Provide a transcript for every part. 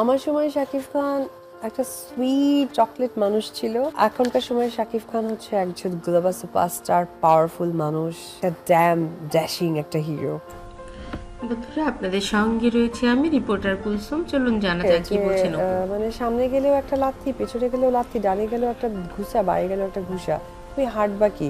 আমার সময় শাকিব খান একটা সুইট চকলেট মানুষ ছিল। এখনকার সময় শাকিব খান হচ্ছে একজন গ্লোবাল সুপারস্টার পাওয়ারফুল মানুষ ড্যাম ড্যাশিং একটা হিরো বন্ধুরা আপনাদের সঙ্গে রয়েছে আমি রিপোর্টার কুলসুম। চলুন জানা যাক কি বলছেন মানে সামনে গেলেও একটা লাথি পেছনে গেলেও লাথি ডানে গেলেও একটা ঘুষা বাড়ি গেলেও একটা ঘুষা। তুমি হাঁটবা কি?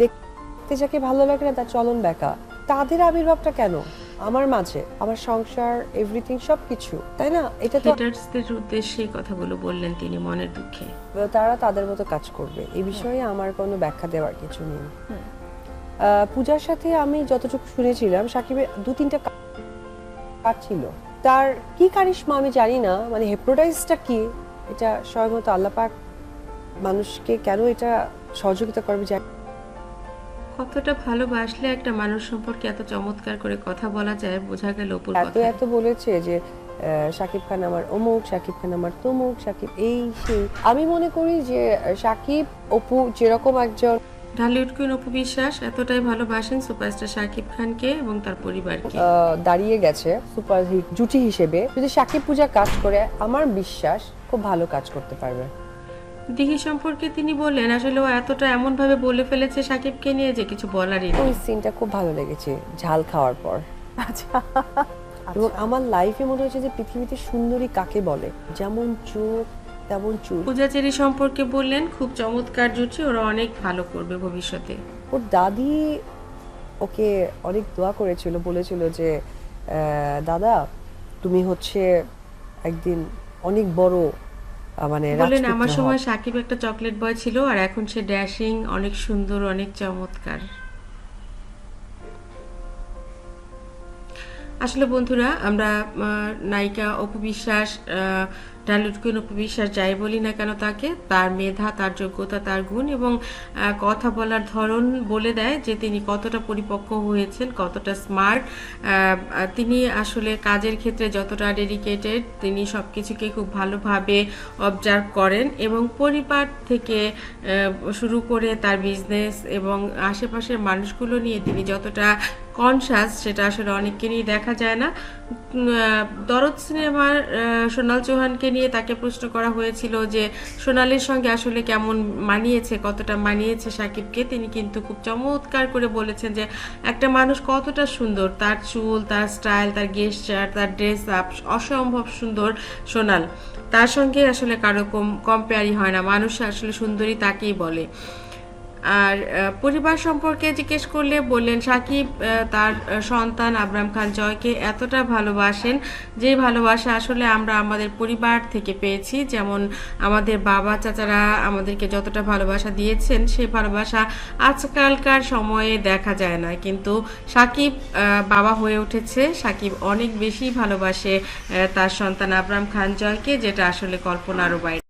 দেখতে যাকে ভালো লাগে না তার চলন বেকা তাদের আবির্ভাবটা কেন? আমার মাঝে আমার সংসার এভরিথিং সবকিছু তাই না? এটা তো হেটার্সদের উদ্দেশ্যে কথাগুলো বললেন তিনি মনের দুঃখে। তারা তাদের মতো কাজ করবে। এই বিষয়ে আমার কোনো ব্যাখ্যা দেওয়ার কিছু নেই। আহ, পূজার সাথে আমি যতটুকু শুনেছিলাম সাকিবের দু তিনটা কাজ ছিল। তার কি কারিশমা আমি জানি না মানে হেপ্রোটাইজটা কি? এটা স্বয়ংমত আল্লাপাক মানুষকে কেন এটা সহযোগিতা করবে জানি কতটা ভালোবাসলে একটা মানুষ সম্পর্কে এত চমৎকার করে কথা বলা যায় বোঝা গেল অপুর এত কথা। এত বলেছে যে শাকিব খান আমার অমুক শাকিব খান আমার তমুক শাকিব এই সেই। আমি মনে করি যে শাকিব অপু যেরকম একজন ঢালিউড কুইন অপু বিশ্বাস এতটাই ভালোবাসেন সুপারস্টার শাকিব খানকে এবং তার পরিবারকে। দাঁড়িয়ে গেছে সুপার হিট জুটি হিসেবে। যদি সাকিব পূজা কাজ করে আমার বিশ্বাস খুব ভালো কাজ করতে পারবে। দিঘি সম্পর্কে তিনি বললেন আসলে ও এতটা এমন ভাবে বলে ফেলেছে শাকিবকে নিয়ে যে কিছু বলারই নেই ওই সিনটা খুব ভালো লেগেছে ঝাল খাওয়ার পর। আচ্ছা। এবং আমার লাইফে মনে হচ্ছে যে পৃথিবীতে সুন্দরী কাকে বলে? যেমন চোখ তেমন চুল। পূজা চেরি সম্পর্কে বললেন খুব চমৎকার জুটি ওরা অনেক ভালো করবে ভবিষ্যতে। ওর দাদি ওকে অনেক দোয়া করেছিল বলেছিল যে আহ, দাদা তুমি হচ্ছে একদিন অনেক বড় মানে বললেন আমার সময় সাকিব একটা চকলেট বয় ছিল আর এখন সে ড্যাশিং অনেক সুন্দর অনেক চমৎকার। আসলে বন্ধুরা, আমরা নায়িকা অপু বিশ্বাস ডালিউড কুইন অপু বিশ্বাস যাই বলি না কেন তাকে, তার মেধা, তার যোগ্যতা, তার গুণ এবং কথা বলার ধরন বলে দেয় যে তিনি কতটা পরিপক্ক হয়েছেন, কতটা স্মার্ট। তিনি আসলে কাজের ক্ষেত্রে যতটা ডেডিকেটেড, তিনি সব কিছুকে খুব ভালোভাবে অবজার্ভ করেন এবং পরিবার থেকে শুরু করে তার বিজনেস এবং আশেপাশের মানুষগুলো নিয়ে তিনি যতটা কনসাস সেটা আসলে অনেকেরই দেখা যায় না। দরদ সিনেমার সোনাল চৌহানকে নিয়ে তাকে প্রশ্ন করা হয়েছিল যে, সোনালির সঙ্গে আসলে কেমন মানিয়েছে, কতটা মানিয়েছে সাকিবকে? তিনি কিন্তু খুব চমৎকার করে বলেছেন যে, একটা মানুষ কতটা সুন্দর, তার চুল, তার স্টাইল, তার গেস্টার তার ড্রেস আপ অসম্ভব সুন্দর সোনাল। তার সঙ্গে আসলে কারও কম কম্পেয়ারই হয় না। মানুষ আসলে সুন্দরী তাকেই বলে। আর পরিবার সম্পর্কে জিজ্ঞেস করলে বললেন, সাকিব তার সন্তান আবরাম খান জয়কে এতটা ভালোবাসেন যে ভালোবাসা আসলে আমরা আমাদের পরিবার থেকে পেয়েছি। যেমন আমাদের বাবা চাচারা আমাদেরকে যতটা ভালোবাসা দিয়েছেন, সেই ভালোবাসা আজকালকার সময়ে দেখা যায় না। কিন্তু সাকিব বাবা হয়ে উঠেছে। সাকিব অনেক বেশি ভালোবাসে তার সন্তান আবরাম খান জয়কে, যেটা আসলে কল্পনারও বাইরে।